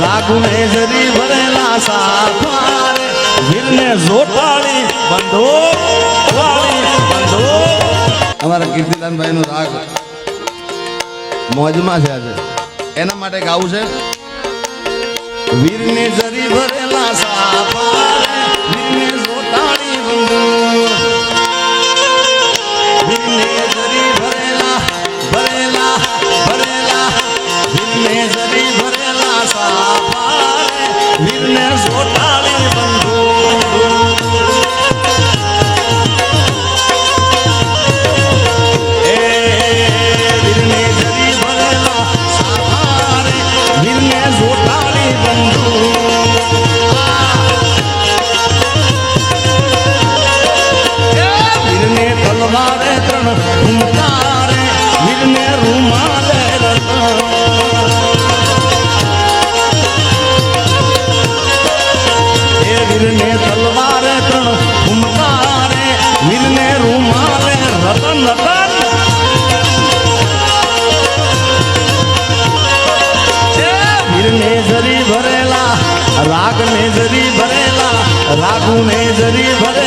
રાગુને જરી ભરેલા સાફાર, વીરને જોટાળી, બંધો બંધો. અમારા કીર્તિદાનભાઈ નો રાગ મોજમાં છે આજે. એના માટે ગાવું છે. વીરને જરી ભરેલા સાફારે વીરને જોટાળી બંધો વીરને તલવારે ત્રણ હુંકારે, વીરને રૂમારે રતન રતન. વીરને જરી ભરેલા, રાગને જરી ભરેલા, રાગુને જરી ભરેલા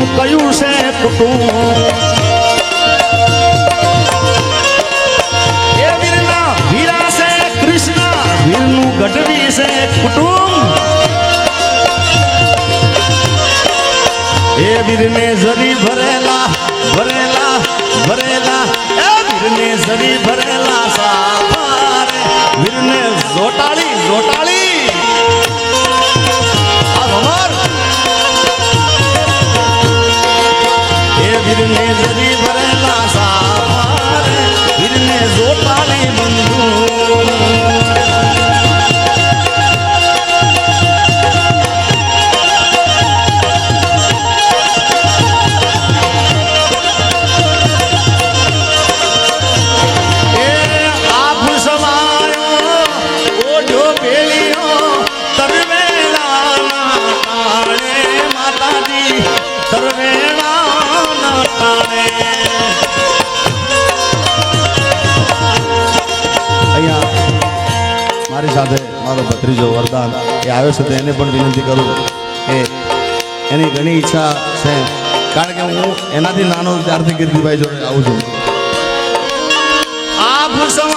વીરનું કયું છે કુટુંબ વીરના ગઢવી છે કુટુંબ એ વીરને જરી ભરેલા ભરેલા ભરેલા એ વીરને જરી ભરેલા સાફારે મારો વરદાન એ આવ્યો છે તો એને પણ વિનંતી કરું કે એની ઘણી ઈચ્છા છે. કારણ કે હું એનાથી નાનો ત્યારથી કીર્તિભાઈ જોડે આવું છું. આ સમાયો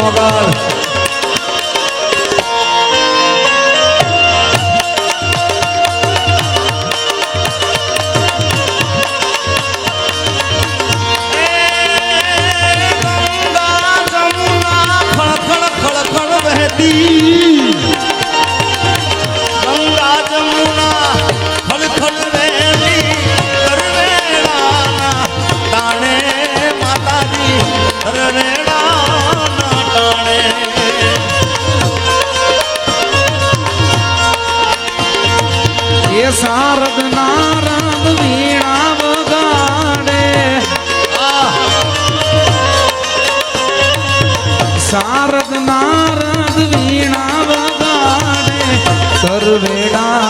ભગુડા વાળી મોગલ શારદ નારદ વીણા વગાડે. શારદ નારદ વીણા વગાડે. કરવેડાના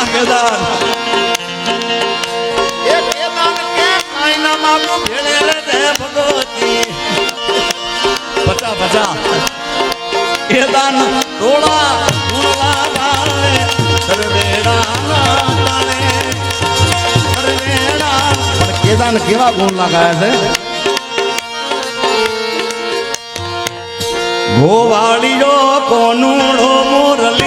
ના કેદાર બચા બચા કેદાર થોડા કેદાન કેવા ગુણ લગાયા છે? ગોવાળીઓ કોનુડો મોરલ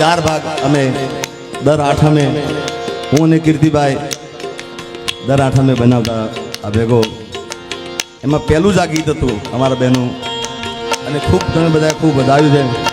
ચાર ભાગ અમે દર આઠમે હું અને કીર્તિભાઈ દર આઠમે બનાવતા આ ભેગો. એમાં પહેલું જ આ ગીત હતું અમારા બહેનું. અને ખૂબ ઘણા બધા ખૂબ વધાવ્યું છે.